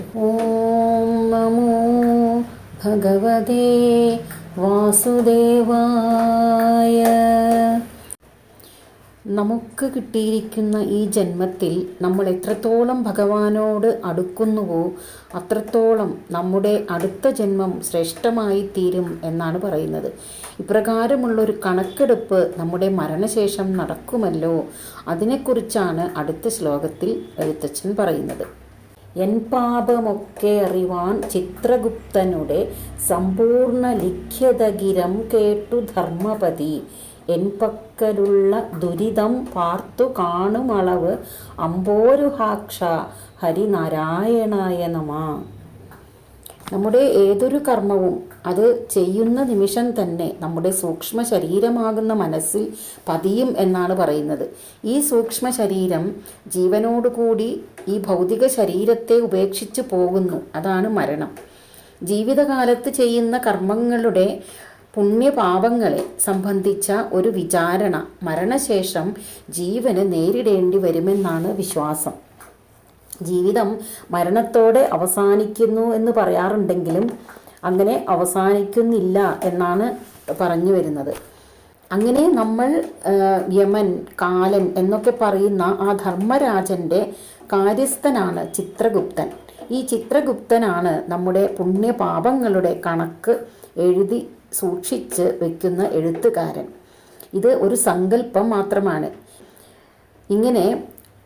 ഓം നമോ ഭഗവതേ വാസുദേവായ. നമുക്ക് കിട്ടിയിരിക്കുന്ന ഈ ജന്മത്തിൽ നമ്മൾ എത്രത്തോളം ഭഗവാനോട് അടുക്കുന്നുവോ അത്രത്തോളം നമ്മുടെ അടുത്ത ജന്മം ശ്രേഷ്ഠമായി തീരും എന്നാണ് പറയുന്നത്. ഇപ്രകാരമുള്ളൊരു കണക്കെടുപ്പ് നമ്മുടെ മരണശേഷം നടക്കുമല്ലോ? അതിനെക്കുറിച്ചാണ് അടുത്ത ശ്ലോകത്തിൽ എഴുത്തച്ഛൻ പറയുന്നത്. എൻ പാപമൊക്കെ അറിവാൻ ചിത്രഗുപ്തനുടെ സമ്പൂർണ ലിഖ്യതഗിരം കേട്ടു ധർമ്മപതി. എൻ പക്കലുള്ള ദുരിതം പാർത്തു കാണുമളവ് അമ്പോരുഹാക്ഷ ഹരിനാരായണായ നമ. നമ്മുടെ ഏതൊരു കർമ്മവും അത് ചെയ്യുന്ന നിമിഷം തന്നെ നമ്മുടെ സൂക്ഷ്മ ശരീരമാകുന്ന മനസ്സിൽ പതിയും എന്നാണ് പറയുന്നത്. ഈ സൂക്ഷ്മ ശരീരം ജീവനോടുകൂടി ഈ ഭൗതിക ശരീരത്തെ ഉപേക്ഷിച്ച് പോകുന്നു. അതാണ് മരണം. ജീവിതകാലത്ത് ചെയ്യുന്ന കർമ്മങ്ങളുടെ പുണ്യപാപങ്ങളെ സംബന്ധിച്ച ഒരു വിചാരണ മരണശേഷം ജീവന് നേരിടേണ്ടി വരുമെന്നാണ് വിശ്വാസം. ജീവിതം മരണത്തോടെ അവസാനിക്കുന്നു എന്ന് പറയാറുണ്ടെങ്കിലും അങ്ങനെ അവസാനിക്കുന്നില്ല എന്നാണ് പറഞ്ഞു വരുന്നത്. അങ്ങനെ നമ്മൾ യമൻ കാലൻ എന്നൊക്കെ പറയുന്ന ആ ധർമ്മരാജന്റെ കാര്യസ്ഥനാണ് ചിത്രഗുപ്തൻ. ഈ ചിത്രഗുപ്തനാണ് നമ്മുടെ പുണ്യപാപങ്ങളുടെ കണക്ക് എഴുതി സൂക്ഷിച്ച് വെക്കുന്ന എഴുത്തുകാരൻ. ഇത് ഒരു സങ്കല്പം മാത്രമാണ്. ഇങ്ങനെ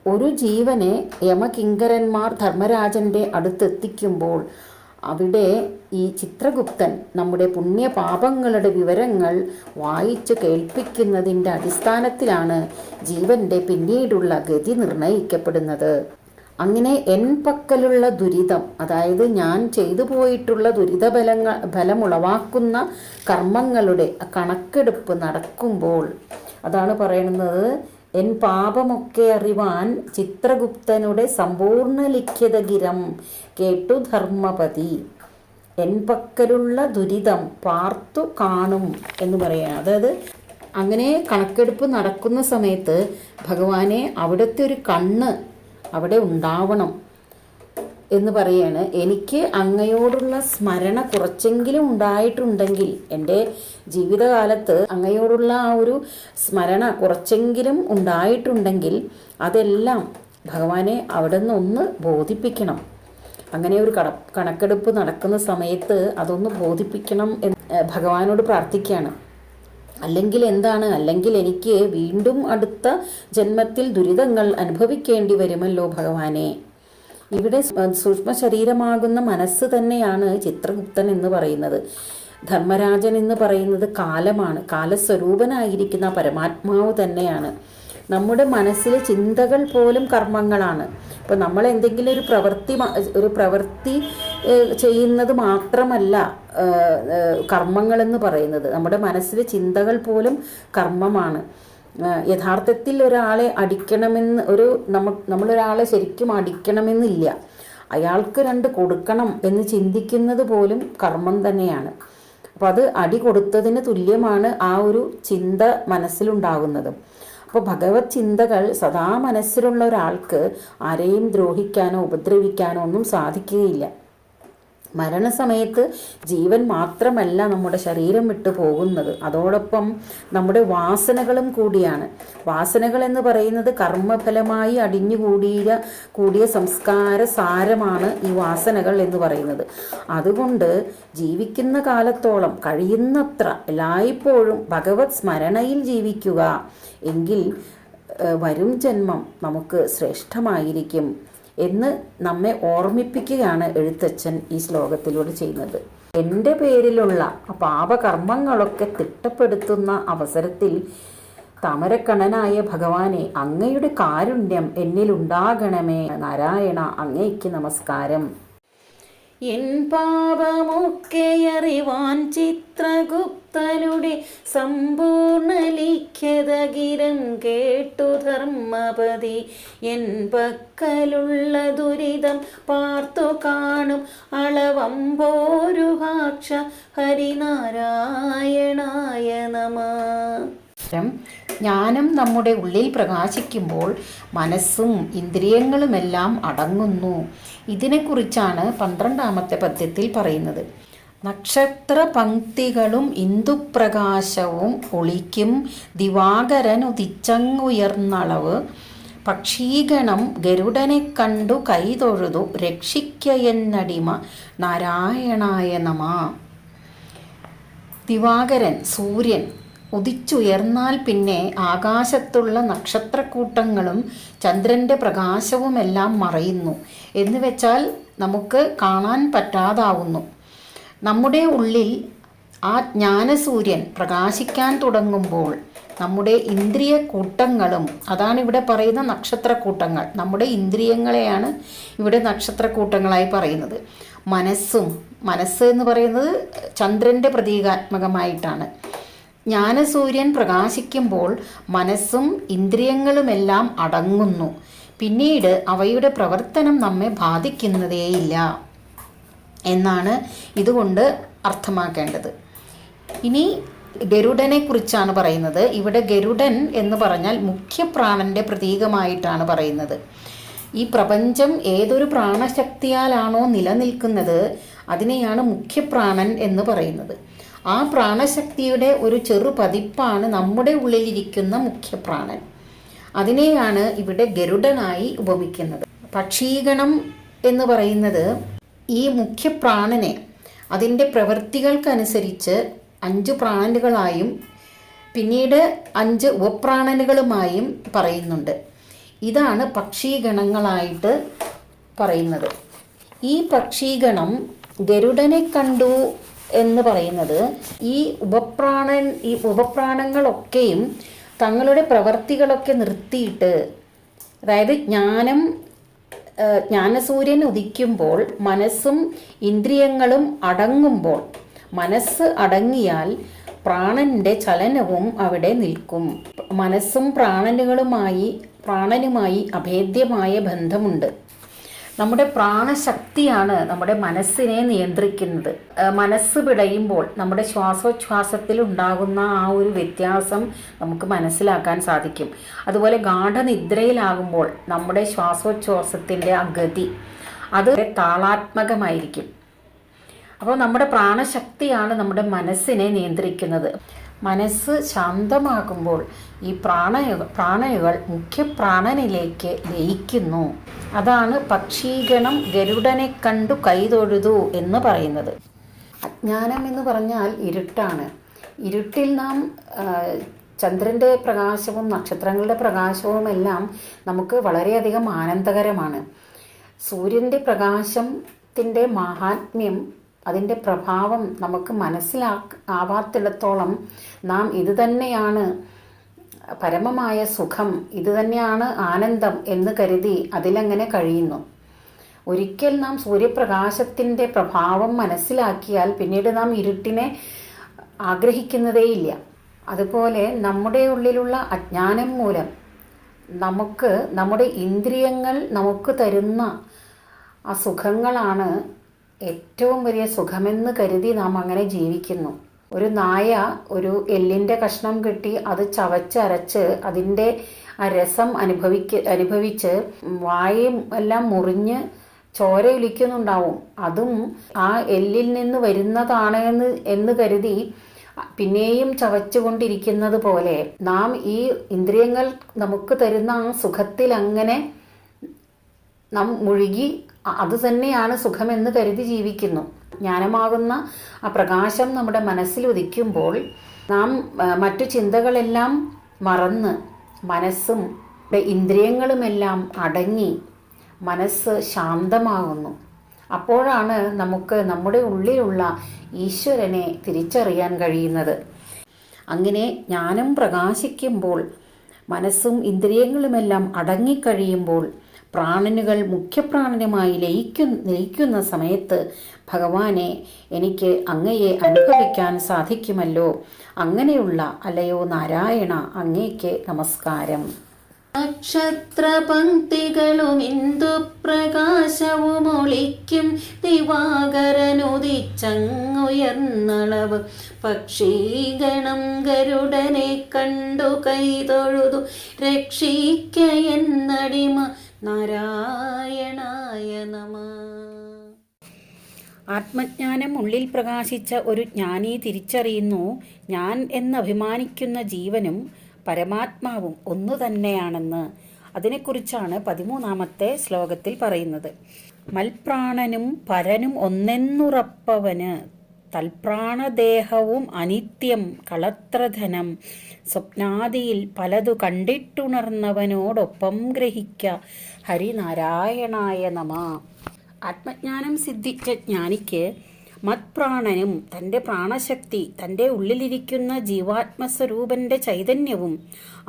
ഒരു ജീവനെ യമകിങ്കരന്മാർ ധർമ്മരാജന്റെ അടുത്തെത്തിക്കുമ്പോൾ അവിടെ ഈ ചിത്രഗുപ്തൻ നമ്മുടെ പുണ്യപാപങ്ങളുടെ വിവരങ്ങൾ വായിച്ച് കേൾപ്പിക്കുന്നതിന്റെ അടിസ്ഥാനത്തിലാണ് ജീവന്റെ പിന്നീടുള്ള ഗതി നിർണയിക്കപ്പെടുന്നത്. അങ്ങനെ എൻ പക്കലുള്ള ദുരിതം അതായത് ഞാൻ ചെയ്തു പോയിട്ടുള്ള ദുരിതഫലങ്ങൾ ഫലമുളവാക്കുന്ന കർമ്മങ്ങളുടെ കണക്കെടുപ്പ് നടക്കുമ്പോൾ അതാണ് പറയുന്നത് എൻ പാപമൊക്കെ അറിവാൻ ചിത്രഗുപ്തനുടെ സമ്പൂർണ ലിഖ്യതഗിരം കേട്ടു ധർമ്മപതി. എൻ പക്കലുള്ള ദുരിതം പാർത്തു കാണും എന്ന് പറയുകയാണ്. അതായത് അങ്ങനെ കണക്കെടുപ്പ് നടക്കുന്ന സമയത്ത് ഭഗവാനെ അവിടുത്തെ ഒരു കണ്ണ് അവിടെ ഉണ്ടാവണം. എന്ന് പറയാണ്. എനിക്ക് അങ്ങയോടുള്ള സ്മരണ കുറച്ചെങ്കിലും ഉണ്ടായിട്ടുണ്ടെങ്കിൽ എന്റെ ജീവിതകാലത്ത് അങ്ങയോടുള്ള ആ ഒരു സ്മരണ കുറച്ചെങ്കിലും ഉണ്ടായിട്ടുണ്ടെങ്കിൽ അതെല്ലാം ഭഗവാനെ അവിടെ നിന്നൊന്ന് ബോധിപ്പിക്കണം. അങ്ങനെ ഒരു കട കണക്കെടുപ്പ് നടക്കുന്ന സമയത്ത് അതൊന്ന് ബോധിപ്പിക്കണം എന്ന് ഭഗവാനോട് പ്രാർത്ഥിക്കുകയാണ്. അല്ലെങ്കിൽ എന്താണ്? അല്ലെങ്കിൽ എനിക്ക് വീണ്ടും അടുത്ത ജന്മത്തിൽ ദുരിതങ്ങൾ അനുഭവിക്കേണ്ടി വരുമല്ലോ ഭഗവാനെ. ഇവിടെ സൂക്ഷ്മ ശരീരമാകുന്ന മനസ്സ് തന്നെയാണ് ചിത്രഗുപ്തൻ എന്ന് പറയുന്നത്. ധർമ്മരാജൻ എന്ന് പറയുന്നത് കാലമാണ്. കാലസ്വരൂപനായിരിക്കുന്ന പരമാത്മാവ് തന്നെയാണ്. നമ്മുടെ മനസ്സിലെ ചിന്തകൾ പോലും കർമ്മങ്ങളാണ്. ഇപ്പം നമ്മൾ എന്തെങ്കിലും ഒരു പ്രവൃത്തി ഒരു പ്രവൃത്തി ചെയ്യുന്നത് മാത്രമല്ല കർമ്മങ്ങളെന്ന് പറയുന്നത്. നമ്മുടെ മനസ്സിലെ ചിന്തകൾ പോലും കർമ്മമാണ്. യഥാർത്ഥത്തിൽ ഒരാളെ അടിക്കണമെന്ന് ഒരു നമ്മ നമ്മളൊരാളെ ശരിക്കും അടിക്കണമെന്നില്ല. അയാൾക്ക് രണ്ട് കൊടുക്കണം എന്ന് ചിന്തിക്കുന്നത് പോലും കർമ്മം തന്നെയാണ്. അപ്പോൾ അത് അടി കൊടുത്തതിന് തുല്യമാണ് ആ ഒരു ചിന്ത മനസ്സിലുണ്ടാകുന്നത്. അപ്പോൾ ഭഗവത് ചിന്തകൾ സദാ മനസ്സിലുള്ള ഒരാൾക്ക് ആരെയും ദ്രോഹിക്കാനോ ഉപദ്രവിക്കാനോ ഒന്നും സാധിക്കുകയില്ല. മരണസമയത്ത് ജീവൻ മാത്രമല്ല നമ്മുടെ ശരീരം വിട്ടു പോകുന്നത്. അതോടൊപ്പം നമ്മുടെ വാസനകളും കൂടിയാണ്. വാസനകൾ എന്ന് പറയുന്നത് കർമ്മഫലമായി അടിഞ്ഞുകൂടിയ കൂടിയ സംസ്കാര സാരമാണ് ഈ വാസനകൾ എന്ന് പറയുന്നത്. അതുകൊണ്ട് ജീവിക്കുന്ന കാലത്തോളം കഴിയുന്നത്ര എല്ലായ്പ്പോഴും ഭഗവത് സ്മരണയിൽ ജീവിക്കുക. എങ്കിൽ വരും ജന്മം നമുക്ക് ശ്രേഷ്ഠമായിരിക്കും. എന്ന് നമ്മെ ഓർമ്മിപ്പിക്കുകയാണ് എഴുത്തച്ഛൻ ഈ ശ്ലോകത്തിലൂടെ ചെയ്യുന്നത്. എന്റെ പേരിലുള്ള പാപകർമ്മങ്ങളൊക്കെ തിട്ടപ്പെടുത്തുന്ന അവസരത്തിൽ താമരക്കണനായ ഭഗവാനെ അങ്ങയുടെ കാരുണ്യം എന്നിലുണ്ടാകണമേ. നാരായണ അങ്ങയ്ക്ക് നമസ്കാരം. എൻ പാപമൊക്കെ അറിവാൻ ചിത്രഗുപ്തനുടെ സമ്പൂർണ ലിഖ്യതകിരം കേട്ടു ധർമ്മപതി. എൻ പക്കലുള്ള ദുരിതം പാർത്തു കാണും അളവമ്പോരുഹാക്ഷ ഹരിനാരായണായ നമ. ജ്ഞാനം നമ്മുടെ ഉള്ളിൽ പ്രകാശിക്കുമ്പോൾ മനസ്സും ഇന്ദ്രിയങ്ങളുമെല്ലാം അടങ്ങുന്നു. ഇതിനെക്കുറിച്ചാണ് പന്ത്രണ്ടാമത്തെ പദ്യത്തിൽ പറയുന്നത്. നക്ഷത്ര പങ്ക്തികളും ഇന്ദുപ്രകാശവും ഒളിക്കും. ദിവാകരൻ ഉദിച്ചങ്ങുയർന്നളവ്. പക്ഷീഗണം ഗരുഡനെ കണ്ടു കൈതൊഴുതു. രക്ഷിക്കയെന്നടിമ നാരായണായ നമ. ദിവാകരൻ സൂര്യൻ ഉദിച്ചുയർന്നാൽ പിന്നെ ആകാശത്തുള്ള നക്ഷത്രക്കൂട്ടങ്ങളും ചന്ദ്രന്റെ പ്രകാശവുമെല്ലാം മറയുന്നു. എന്നുവെച്ചാൽ നമുക്ക് കാണാൻ പറ്റാതാവുന്നു. നമ്മുടെ ഉള്ളിൽ ആ ജ്ഞാനസൂര്യൻ പ്രകാശിക്കാൻ തുടങ്ങുമ്പോൾ നമ്മുടെ ഇന്ദ്രിയ കൂട്ടങ്ങളും അതാണ് ഇവിടെ പറയുന്ന നക്ഷത്രക്കൂട്ടങ്ങൾ. നമ്മുടെ ഇന്ദ്രിയങ്ങളെയാണ് ഇവിടെ നക്ഷത്രക്കൂട്ടങ്ങളായി പറയുന്നത്. മനസ്സും മനസ്സ് എന്ന് പറയുന്നത് ചന്ദ്രന്റെ പ്രതീകാത്മകമായിട്ടാണ്. ജ്ഞാനസൂര്യൻ പ്രകാശിക്കുമ്പോൾ മനസ്സും ഇന്ദ്രിയങ്ങളുമെല്ലാം അടങ്ങുന്നു. പിന്നീട് അവയുടെ പ്രവർത്തനം നമ്മെ ബാധിക്കുന്നതേയില്ല. എന്നാണ് ഇതുകൊണ്ട് അർത്ഥമാക്കേണ്ടത്. ഇനി ഗരുഡനെ കുറിച്ചാണ് പറയുന്നത്. ഇവിടെ ഗരുഡൻ എന്ന് പറഞ്ഞാൽ മുഖ്യപ്രാണന്റെ പ്രതീകമായിട്ടാണ് പറയുന്നത്. ഈ പ്രപഞ്ചം ഏതൊരു പ്രാണശക്തിയാലാണോ നിലനിൽക്കുന്നത് അതിനെയാണ് മുഖ്യപ്രാണൻ എന്ന് പറയുന്നത്. ആ പ്രാണശക്തിയുടെ ഒരു ചെറു പതിപ്പാണ് നമ്മുടെ ഉള്ളിലിരിക്കുന്ന മുഖ്യപ്രാണൻ. അതിനെയാണ് ഇവിടെ ഗരുഡനായി ഉപമിക്കുന്നത്. പക്ഷീഗണം എന്ന് പറയുന്നത് ഈ മുഖ്യപ്രാണനെ അതിന്റെ പ്രവൃത്തികൾക്കനുസരിച്ച് അഞ്ച് പ്രാണനുകളായും പിന്നീട് അഞ്ച് ഉപപ്രാണനുകളുമായും പറയുന്നുണ്ട്. ഇതാണ് പക്ഷീഗണങ്ങളായിട്ട് പറയുന്നത്. ഈ പക്ഷീഗണം ഗരുഡനെ കണ്ടു എന്ന് പറയുന്നത് ഈ ഉപപ്രാണൻ ഈ ഉപപ്രാണങ്ങളൊക്കെയും തങ്ങളുടെ പ്രവർത്തികളൊക്കെ നിർത്തിയിട്ട് അതായത് ജ്ഞാനം ജ്ഞാനസൂര്യൻ ഉദിക്കുമ്പോൾ മനസ്സും ഇന്ദ്രിയങ്ങളും അടങ്ങുമ്പോൾ മനസ്സ് അടങ്ങിയാൽ പ്രാണന്റെ ചലനവും അവിടെ നിൽക്കും. മനസ്സും പ്രാണനുകളുമായി പ്രാണനുമായി അഭേദ്യമായ ബന്ധമുണ്ട്. നമ്മുടെ പ്രാണശക്തിയാണ് നമ്മുടെ മനസ്സിനെ നിയന്ത്രിക്കുന്നത്. മനസ്സ് പിടയുമ്പോൾ നമ്മുടെ ശ്വാസോച്ഛ്വാസത്തിൽ ഉണ്ടാകുന്ന ആ ഒരു വ്യത്യാസം നമുക്ക് മനസ്സിലാക്കാൻ സാധിക്കും. അതുപോലെ ഗാഠനിദ്രയിലാകുമ്പോൾ നമ്മുടെ ശ്വാസോച്ഛ്വാസത്തിന്റെ ആ ഗതി അത് താളാത്മകമായിരിക്കും. അപ്പോൾ നമ്മുടെ പ്രാണശക്തിയാണ് നമ്മുടെ മനസ്സിനെ നിയന്ത്രിക്കുന്നത്. മനസ്സ് ശാന്തമാകുമ്പോൾ ഈ പ്രാണയ മുഖ്യ മുഖ്യപ്രാണനിലേക്ക് ലയിക്കുന്നു. അതാണ് പക്ഷീഗണം ഗരുഡനെ കണ്ടു കൈതൊഴുതു എന്ന് പറയുന്നത്. അജ്ഞാനം എന്ന് പറഞ്ഞാൽ ഇരുട്ടാണ്. ഇരുട്ടിൽ നാം ചന്ദ്രന്റെ പ്രകാശവും നക്ഷത്രങ്ങളുടെ പ്രകാശവും എല്ലാം നമുക്ക് വളരെയധികം ആനന്ദകരമാണ്. സൂര്യന്റെ പ്രകാശത്തിന്റെ മാഹാത്മ്യം അതിന്റെ പ്രഭാവം നമുക്ക് മനസ്സിലാ ആവാത്തിടത്തോളം നാം ഇത് തന്നെയാണ് പരമമായ സുഖം ഇത് തന്നെയാണ് ആനന്ദം എന്ന് കരുതി അതിലങ്ങനെ കഴിയുന്നു. ഒരിക്കൽ നാം സൂര്യപ്രകാശത്തിന്റെ പ്രഭാവം മനസ്സിലാക്കിയാൽ പിന്നീട് നാം ഇരുട്ടിനെ ആഗ്രഹിക്കുന്നതേയില്ല. അതുപോലെ നമ്മുടെ ഉള്ളിലുള്ള അജ്ഞാനം മൂലം നമുക്ക് നമ്മുടെ ഇന്ദ്രിയങ്ങൾ നമുക്ക് തരുന്ന ആ സുഖങ്ങളാണ് ഏറ്റവും വലിയ സുഖമെന്ന് കരുതി നാം അങ്ങനെ ജീവിക്കുന്നു. ഒരു നായ ഒരു എല്ലിന്റെ കഷ്ണം കിട്ടി അത് ചവച്ചരച്ച് അതിന്റെ ആ രസം അനുഭവിക്ക അനുഭവിച്ച് വായും എല്ലാം മുറിഞ്ഞ് ചോര ഒലിക്കുന്നുണ്ടാവും അതും ആ എല്ലിൽ നിന്ന് വരുന്നതാണ് എന്ന് എന്ന് കരുതി പിന്നെയും ചവച്ചുകൊണ്ടിരിക്കുന്നത് പോലെ നാം ഈ ഇന്ദ്രിയങ്ങൾ നമുക്ക് തരുന്ന ആ സുഖത്തിൽ അങ്ങനെ നാം മുഴുകി അത് തന്നെയാണ് സുഖമെന്ന് കരുതി ജീവിക്കുന്നു. ജ്ഞാനമാകുന്ന ആ പ്രകാശം നമ്മുടെ മനസ്സിൽ ഉദിക്കുമ്പോൾ നാം മറ്റു ചിന്തകളെല്ലാം മറന്ന് മനസ്സും ഇന്ദ്രിയങ്ങളുമെല്ലാം അടങ്ങി മനസ്സ് ശാന്തമാകുന്നു. അപ്പോഴാണ് നമുക്ക് നമ്മുടെ ഉള്ളിലുള്ള ഈശ്വരനെ തിരിച്ചറിയാൻ കഴിയുന്നത്. അങ്ങനെ ജ്ഞാനം പ്രകാശിക്കുമ്പോൾ മനസ്സും ഇന്ദ്രിയങ്ങളുമെല്ലാം അടങ്ങിക്കഴിയുമ്പോൾ പ്രാണനുകൾ മുഖ്യപ്രാണനുമായി ലയിക്കു ലയിക്കുന്ന സമയത്ത് ഭഗവാനെ എനിക്ക് അങ്ങയെ അനുഭവിക്കാൻ സാധിക്കുമല്ലോ. അങ്ങനെയുള്ള അലയോ നാരായണ അങ്ങേക്ക് നമസ്കാരം. നക്ഷത്രപങ്ക്തികളും ഇന്ദുപ്രകാശവും ഒളിക്കും ദിവാകരനുദിച്ചങ്ങുയർന്നളവ്. പക്ഷീഗണം ഗരുഡനെ കണ്ടു കൈതൊഴുതു രക്ഷിക്ക എന്നടിമ നാരായണായ നമ. ആത്മജ്ഞാനം ഉള്ളിൽ പ്രകാശിച്ച ഒരു ജ്ഞാനി തിരിച്ചറിയുന്നു. ഞാൻ എന്നഭിമാനിക്കുന്ന ജീവനും പരമാത്മാവും ഒന്നു തന്നെയാണെന്ന്. അതിനെക്കുറിച്ചാണ് പതിമൂന്നാമത്തെ ശ്ലോകത്തിൽ പറയുന്നത്. മൽപ്രാണനും പരനും ഒന്നെന്നുറപ്പവന്. തൽപ്രാണദേഹവും അനിത്യം കളത്രധനം സ്വപ്നാദിയിൽ പലതു കണ്ടിട്ടുണർന്നവനോടൊപ്പം ഗ്രഹിക്ക ഹരിനാരായണായ നമ. ആത്മജ്ഞാനം സിദ്ധിച്ച ജ്ഞാനിക്ക് മത്പ്രാണനും തന്റെ പ്രാണശക്തി തന്റെ ഉള്ളിലിരിക്കുന്ന ജീവാത്മസ്വരൂപന്റെ ചൈതന്യവും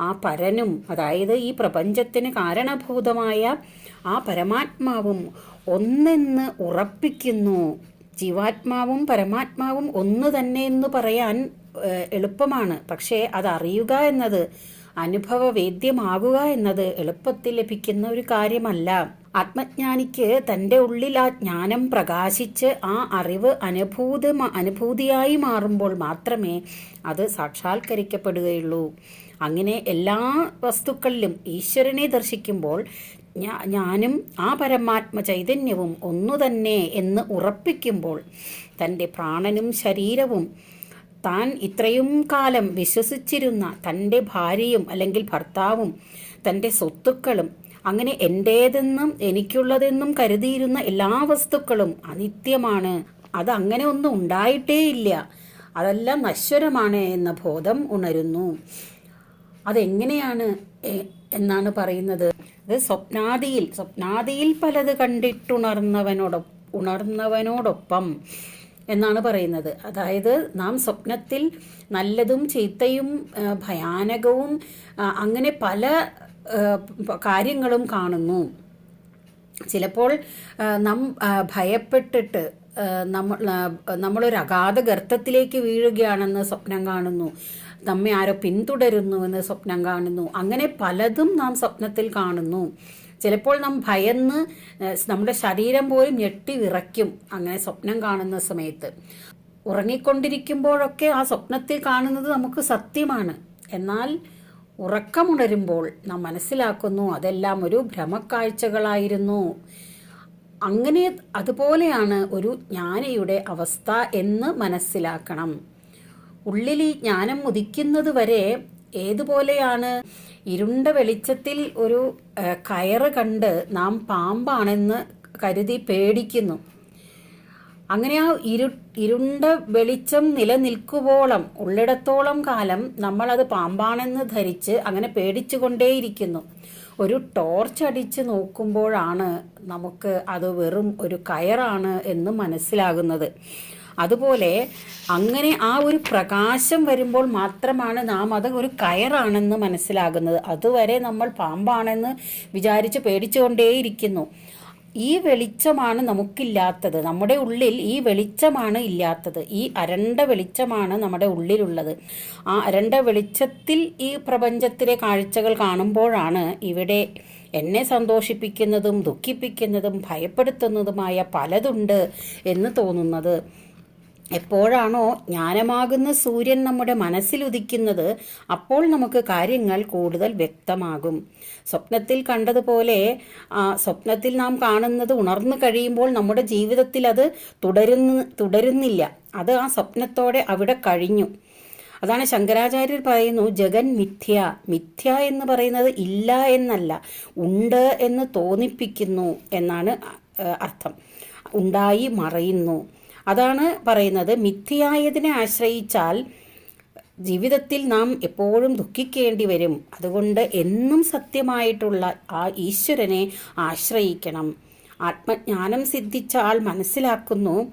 ആ പരനും അതായത് ഈ പ്രപഞ്ചത്തിന് കാരണഭൂതമായ ആ പരമാത്മാവും ഒന്നെന്ന് ഉറപ്പിക്കുന്നു. ജീവാത്മാവും പരമാത്മാവും ഒന്ന് തന്നെ എന്ന് പറയാൻ എളുപ്പമാണ്. പക്ഷേ അതറിയുക എന്നത് അനുഭവവേദ്യമാകുക എന്നത് എളുപ്പത്തിൽ ലഭിക്കുന്ന ഒരു കാര്യമല്ല. ആത്മജ്ഞാനിക്ക് തന്റെ ഉള്ളിൽ ആ ജ്ഞാനം പ്രകാശിച്ച് ആ അറിവ് അനുഭൂത അനുഭൂതിയായി മാറുമ്പോൾ മാത്രമേ അത് സാക്ഷാത്കരിക്കപ്പെടുകയുള്ളൂ. അങ്ങനെ എല്ലാ വസ്തുക്കളിലും ഈശ്വരനെ ദർശിക്കുമ്പോൾ ഞാനും ആ പരമാത്മ ചൈതന്യവും ഒന്നുതന്നെ എന്ന് ഉറപ്പിക്കുമ്പോൾ തന്റെ പ്രാണനും ശരീരവും താൻ ഇത്രയും കാലം വിശ്വസിച്ചിരുന്ന തന്റെ ഭാര്യയും അല്ലെങ്കിൽ ഭർത്താവും തന്റെ സ്വത്തുക്കളും അങ്ങനെ എന്റേതെന്നും എനിക്കുള്ളതെന്നും കരുതിയിരുന്ന എല്ലാ വസ്തുക്കളും അനിത്യമാണ്. അത് അങ്ങനെ ഒന്നും ഉണ്ടായിട്ടേ ഇല്ല അതെല്ലാം നശ്വരമാണ് എന്ന ബോധം ഉണരുന്നു. അതെങ്ങനെയാണ് എന്നാണ് പറയുന്നത്? അത് സ്വപ്നാദിയിൽ സ്വപ്നാദിയിൽ പലത് കണ്ടിട്ടുണർന്നവനോട് ഉണർന്നവനോടൊപ്പം എന്നാണ് പറയുന്നത്. അതായത് നാം സ്വപ്നത്തിൽ നല്ലതും ചീത്തയും ഭയാനകവും അങ്ങനെ പല കാര്യങ്ങളും കാണുന്നു. ചിലപ്പോൾ നാം ഭയപ്പെട്ടിട്ട് നമ്മൾ നമ്മളൊരു അഗാധ ഗർത്തത്തിലേക്ക് വീഴുകയാണെന്ന് സ്വപ്നം കാണുന്നു. നമ്മെ ആരോ പിന്തുടരുന്നു എന്ന് സ്വപ്നം കാണുന്നു. അങ്ങനെ പലതും നാം സ്വപ്നത്തിൽ കാണുന്നു. ചിലപ്പോൾ നാം ഭയന്ന് നമ്മുടെ ശരീരം പോലും ഞെട്ടി വിറയ്ക്കും അങ്ങനെ സ്വപ്നം കാണുന്ന സമയത്ത്. ഉറങ്ങിക്കൊണ്ടിരിക്കുമ്പോഴൊക്കെ ആ സ്വപ്നത്തിൽ കാണുന്നത് നമുക്ക് സത്യമാണ്. എന്നാൽ ഉറക്കമുണരുമ്പോൾ നാം മനസ്സിലാക്കുന്നു അതെല്ലാം ഒരു ഭ്രമക്കാഴ്ചകളായിരുന്നു. അങ്ങനെ അതുപോലെയാണ് ഒരു ജ്ഞാനിയുടെ അവസ്ഥ എന്ന് മനസ്സിലാക്കണം. ഉള്ളിൽ ഈ ജ്ഞാനം ഉദിക്കുന്നത് വരെ ഏതുപോലെയാണ്? ഇരുണ്ട വെളിച്ചത്തിൽ ഒരു കയറ് കണ്ട് നാം പാമ്പാണെന്ന് കരുതി പേടിക്കുന്നു. അങ്ങനെ ആ ഇരു ഇരുണ്ട വെളിച്ചം നിലനിൽക്കുവോളം ഉള്ളിടത്തോളം കാലം നമ്മൾ അത് പാമ്പാണെന്ന് ധരിച്ച് അങ്ങനെ പേടിച്ചുകൊണ്ടേയിരിക്കുന്നു. ഒരു ടോർച്ച് അടിച്ച് നോക്കുമ്പോഴാണ് നമുക്ക് അത് വെറും ഒരു കയറാണ് എന്ന് മനസ്സിലാകുന്നത്. അതുപോലെ അങ്ങനെ ആ ഒരു പ്രകാശം വരുമ്പോൾ മാത്രമാണ് നാം അത് ഒരു കയറാണെന്ന് മനസ്സിലാകുന്നത്. അതുവരെ നമ്മൾ പാമ്പാണെന്ന് വിചാരിച്ച് പേടിച്ചുകൊണ്ടേയിരിക്കുന്നു. ഈ വെളിച്ചമാണ് നമുക്കില്ലാത്തത്. നമ്മുടെ ഉള്ളിൽ ഈ വെളിച്ചമാണ് ഇല്ലാത്തത്. ഈ അരണ്ട വെളിച്ചമാണ് നമ്മുടെ ഉള്ളിലുള്ളത്. ആ അരണ്ട വെളിച്ചത്തിൽ ഈ പ്രപഞ്ചത്തിലെ കാഴ്ചകൾ കാണുമ്പോഴാണ് ഇവിടെ എന്നെ സന്തോഷിപ്പിക്കുന്നതും ദുഃഖിപ്പിക്കുന്നതും ഭയപ്പെടുത്തുന്നതുമായ പലതുണ്ട് എന്ന് തോന്നുന്നത്. എപ്പോഴാണോ ജ്ഞാനമാകുന്ന സൂര്യൻ നമ്മുടെ മനസ്സിൽ ഉദിക്കുന്നത് അപ്പോൾ നമുക്ക് കാര്യങ്ങൾ കൂടുതൽ വ്യക്തമാകും. സ്വപ്നത്തിൽ കണ്ടതുപോലെ സ്വപ്നത്തിൽ നാം കാണുന്നത് ഉണർന്നു കഴിയുമ്പോൾ നമ്മുടെ ജീവിതത്തിൽ അത് തുടരുന്ന തുടരുന്നില്ല. അത് ആ സ്വപ്നത്തോടെ അവിടെ കഴിഞ്ഞു. അതാണ് ശങ്കരാചാര്യർ പറയുന്നു ജഗൻ മിഥ്യ മിഥ്യ എന്ന് പറയുന്നത് ഇല്ല എന്നല്ല ഉണ്ട് എന്ന് തോന്നിപ്പിക്കുന്നു എന്നാണ് അർത്ഥം. ഉണ്ടായി മറയുന്നു അതാണ് പറയുന്നത്. മിഥ്യയായതിനെ ആശ്രയിച്ചാൽ ജീവിതത്തിൽ നാം എപ്പോഴും ദുഃഖിക്കേണ്ടി വരും. അതുകൊണ്ട് എന്നും സത്യമായിട്ടുള്ള ആ ഈശ്വരനെ ആശ്രയിക്കണം. ആത്മജ്ഞാനം സിദ്ധിച്ച ആൾ മനസ്സിലാക്കുന്നു.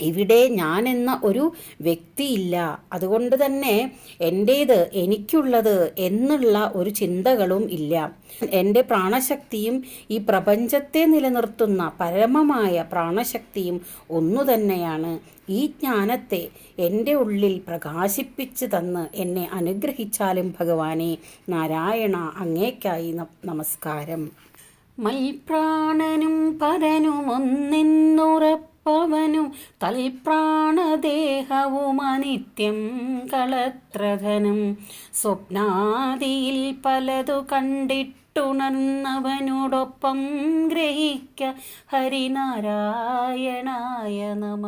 ഇവിടെ ഞാൻ എന്ന ഒരു വ്യക്തിയില്ല. അതുകൊണ്ട് തന്നെ എന്റേത് എനിക്കുള്ളത് എന്നുള്ള ഒരു ചിന്തകളും ഇല്ല. എന്റെ പ്രാണശക്തിയും ഈ പ്രപഞ്ചത്തെ നിലനിർത്തുന്ന പരമമായ പ്രാണശക്തിയും ഒന്നു തന്നെയാണ്. ഈ ജ്ഞാനത്തെ എന്റെ ഉള്ളിൽ പ്രകാശിപ്പിച്ച് തന്ന് എന്നെ അനുഗ്രഹിച്ചാലും ഭഗവാനെ നാരായണ അങ്ങേക്കായി നമസ്കാരം. മൽപ്രാണനും പരനുമൊന്നിന്നുറപ്പവനും തൽപ്രാണദേഹവും അനിത്യം കളത്രധനം. സ്വപ്നാദിയിൽ പലതു കണ്ടിട്ടുണർന്നവനോടൊപ്പം ഗ്രഹിക്ക ഹരിനാരായണായ നമ.